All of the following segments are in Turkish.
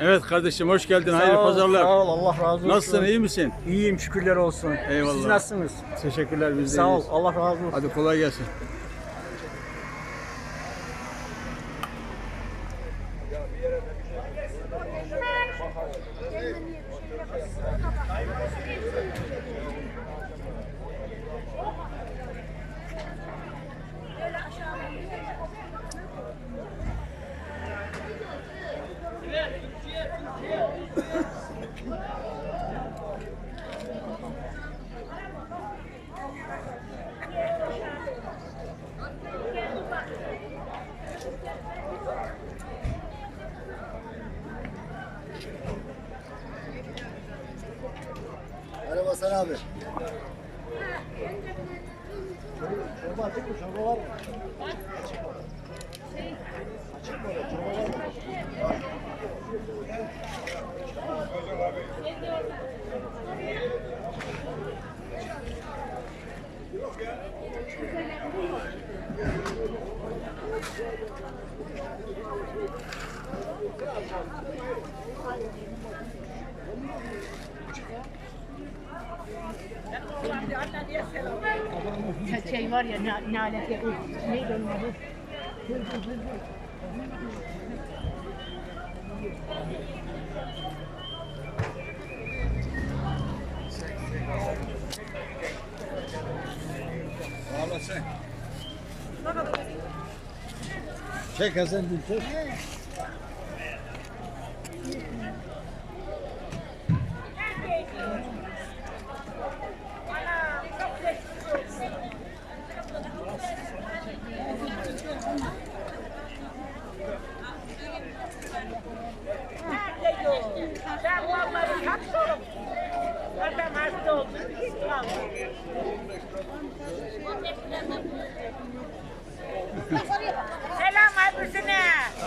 Evet kardeşim hoş geldin. Sağ Hayırlı ol, pazarlar. Sağ ol, Allah razı olsun. Nasılsın iyi misin? İyiyim, şükürler olsun. Eyvallah. Siz nasılsınız? Teşekkürler biz de Sağ ol. Allah razı olsun. Hadi kolay gelsin. Merhaba Hasan abi. Çorba açık mı? Çorba var mı? Şey var ya na- nalet ya neydi onun adı? Çek Hasan bir çek. Ben vallahi hasta Adam hasta oldu. Selam abisine.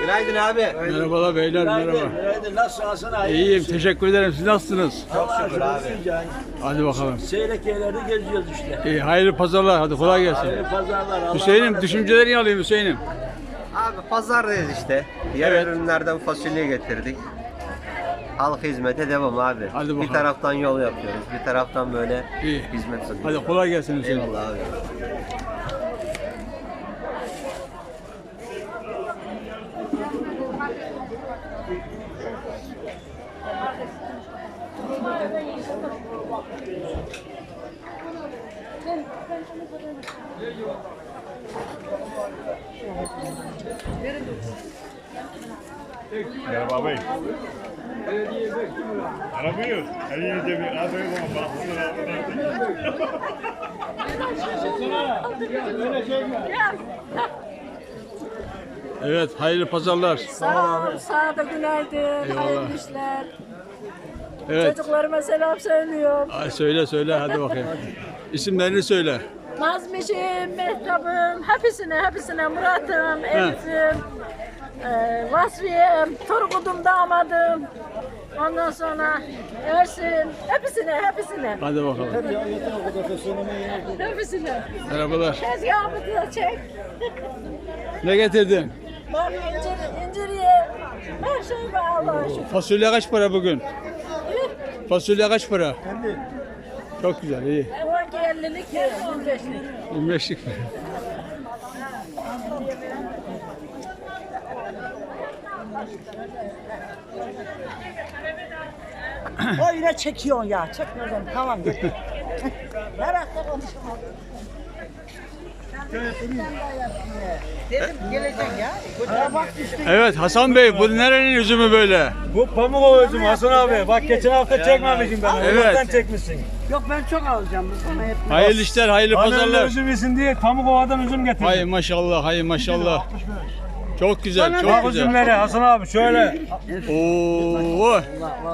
Günaydın abi. Merhabalar beyler merhaba. Günaydın. Nasılsın Hasan abi? İyiyim teşekkür ederim. Siz nasılsınız? Çok şükür abi. Hadi bakalım. Seyrek yerlerde geziyoruz işte. İyi, hayırlı pazarlar. Hadi kolay gelsin. Hayırlı pazarlar. Allah Hüseyin'im düşüncelerini alayım Hüseyin'im. Abi pazardayız işte. Diğer Evet. ürünlerden fasulye getirdik. Halk hizmete devam abi. Hadi bakalım. Bir taraftan yol yapıyoruz, bir taraftan böyle İyi. hizmet sunuyoruz. Hadi kolay gelsin Hüseyin. Eyvallah abi. Merhaba bey. Aramıyor. Elinizde bir adayı var. Bak bunlar Evet hayırlı pazarlar. Sağ ol, sağ da günaydın, hayırlı işler. Evet. Çocuklarıma selam söylüyorum. Ay, söyle söyle hadi bakayım. İsimlerini söyle. Nazmişim, Mehtap'ım, hepsine, hepsine Murat'ım, Elif'im, e, Vasfiye'm, Turgut'um, damadım. Ondan sonra Ersin, hepsine, hepsine, Hadi bakalım. hepsine. Merhabalar. Tezgahımı da çek. Ne getirdin? Bak incir, inciriye, her şey var Allah'a şükür. Fasulye kaç para bugün? Fasulye kaç para? Çok güzel iyi. O anki 50'lik, 25'lik. 25'lik. O yine çekiyorsun ya. Çekmeden tamam git. Merakla konuşamam. Dedim geleceksin ya. Ya bak işte Evet Hasan Bey bu nerenin üzümü böyle? Bu pamuk ovacım Hasan abi. Bak geçen hafta çekmemişim ben. Evet. Oradan çekmişsin. Yok ben çok alacağım. Sana hep Hayırlı işler, hayırlı Annemle pazarlar. üzüm yesin diye pamuk ovadan üzüm getirdim. Hay maşallah, hay maşallah. Çok güzel, Bak çok güzel. üzümlere Hasan abi şöyle. Oo,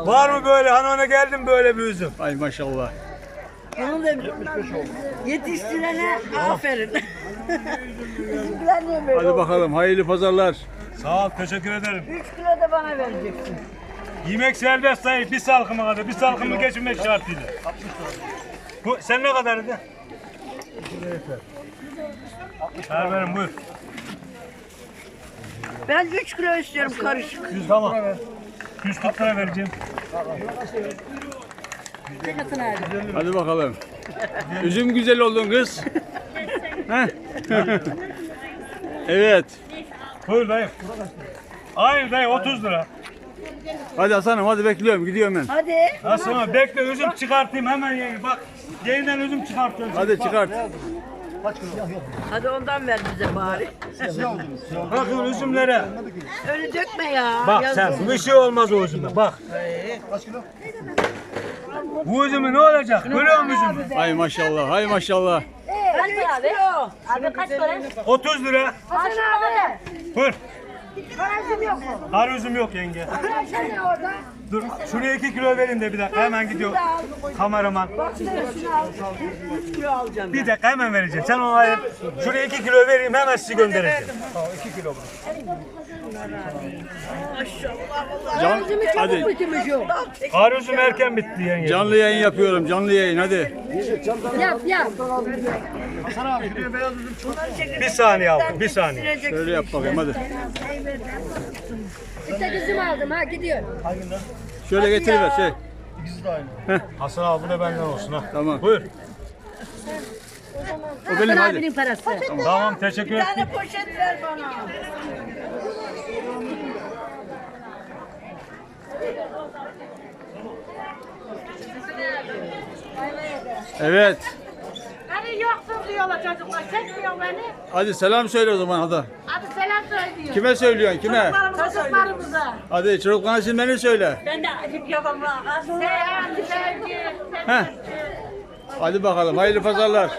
Var mı böyle? Hani ona geldim böyle bir üzüm. hay maşallah. Bunu da yetiştirene aferin. Bizimkiler niye böyle? Hadi bakalım, hayırlı pazarlar. Sağ ol teşekkür ederim. 3 kilo da bana vereceksin. Yemek serbest dayı. Bir salkıma kadar. Bir salkımı geçirmek şartıyla. Bu, sen ne kadar idi? Berberim buyur. Ben 3 kilo istiyorum karışık. 100 tamam. 140 lira vereceğim. Hadi bakalım. Üzüm güzel oldun kız. Heh. evet. Buyur dayı. Hayır dayı 30 lira. Hadi Hasan'ım hadi bekliyorum gidiyorum ben. Hadi. Nasıl ama bekle üzüm çıkartayım hemen yayın. Bak yayından üzüm çıkartıyorum. Hadi çıkart. Hadi ondan ver bize bari. Bakın üzümlere. Öyle dökme ya. Bak Yazık. sen bir şey olmaz o üzüme bak. Bu üzümü ne olacak? Görüyor musun üzümü? Hay maşallah, hay maşallah. Kaç para abi? Abi kaç para? 30 lira. Hasan abi. Buyur. Parası yok mu? Har üzüm yok yenge. Sen ne orada? Dur şuraya 2 kilo vereyim de bir dakika hemen gidiyor. Kameraman. Bir dakika hemen vereceğim. Sen onu ayır. Şuraya 2 kilo vereyim hemen sizi göndereceğim. Can, hadi. Har üzüm erken bitti yenge. Canlı yayın yapıyorum, canlı yayın hadi. Yap yap. Bir saniye aldım bir saniye. Şöyle yap bakayım hadi. İşte kızım aldım ha gidiyor. Şöyle getiriver şey. Hasan abi bu da benden olsun ha. Tamam. Buyur. O benim Hasan hadi. abinin parası. Tamam teşekkür ederim. tane poşet ver bana. Evet. Diyorlar çocuklar. Çekmiyor beni. Hadi selam söyle o zaman hadi. Hadi selam söylüyor. Kime söylüyorsun kime? Çocuklarımıza. Hadi çocukların isimlerini söyle. Ben de acık yapamam. Seyhan, sevgi, Heh. Hadi bakalım hayırlı pazarlar.